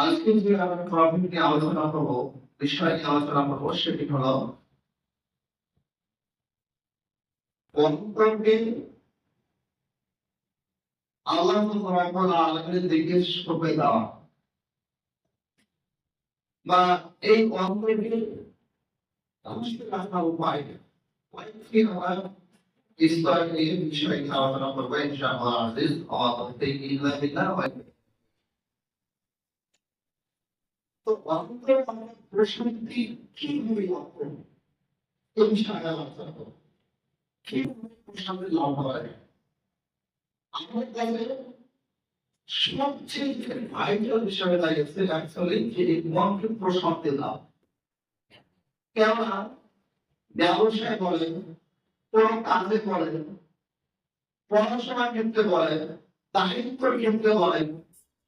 আজকে যে টপিক নিয়ে আলোচনা করব, বিষয় নিয়ে আলোচনা করব, সেটি হলো অন্তরকে আল্লাহ রাব্বুল দিকে সঁপে দেওয়া। বা এই অন্তরকে রাখার উপায়। কয়েকটি আমরা নিয়ে বিষয় নিয়ে আলোচনা করব, ইনশাআল্লাহ। আজিজ আমাদের ইল্লা বিল্লাহ তো আমরা প্রশান্তি কি করব কীভাবে প্রশান্তি লাভ হয়? আমার সবচেয়ে ভাইটাল বিষয় লাগছে অ্যাকচুয়ালি যে প্রশান্তি লাভ। কেননা ব্যবসায় বলেন, কোন কাজে বলেন, পড়াশোনার ক্ষেত্রে বলেন, দায়িত্বের ক্ষেত্রে বলেন মনে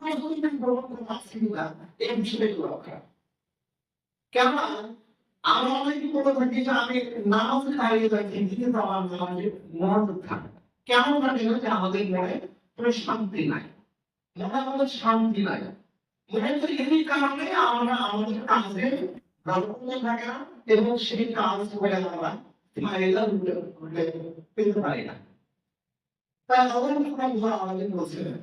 কিনা কেন আমরা অনেকে বলে থাকি যে আমি নামাজ হারিয়ে যাচ্ছি কিন্তু আমার নামাজে মনোযোগ থাকে কেমন থাকে যে আমাদের মনে কোনো শান্তি নাই মনে আমাদের শান্তি নাই মনে এই কারণে আমরা আমাদের কাজে নৈপুণ্য থাকে না এবং সেই কাজ করে আমরা ফায়দা পেতে পারি না তাই আমাদের কোন আমাদের বলছিলেন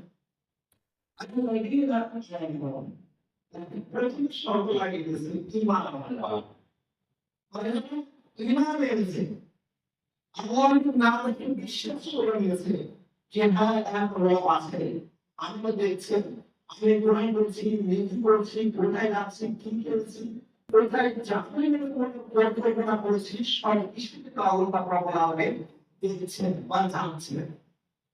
করে আমি তো দেখছেন আমি গ্রহণ করছি নীতি করছি কোথায় যাচ্ছি কি করছি কোথায় চাকরি পরিকল্পনা করছি সব কিছু আল্লাহ প্রবল আমাকে দেখছেন বা জানছিলেন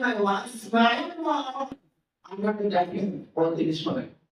না ওয়া আমরা ও তিনি শোনেন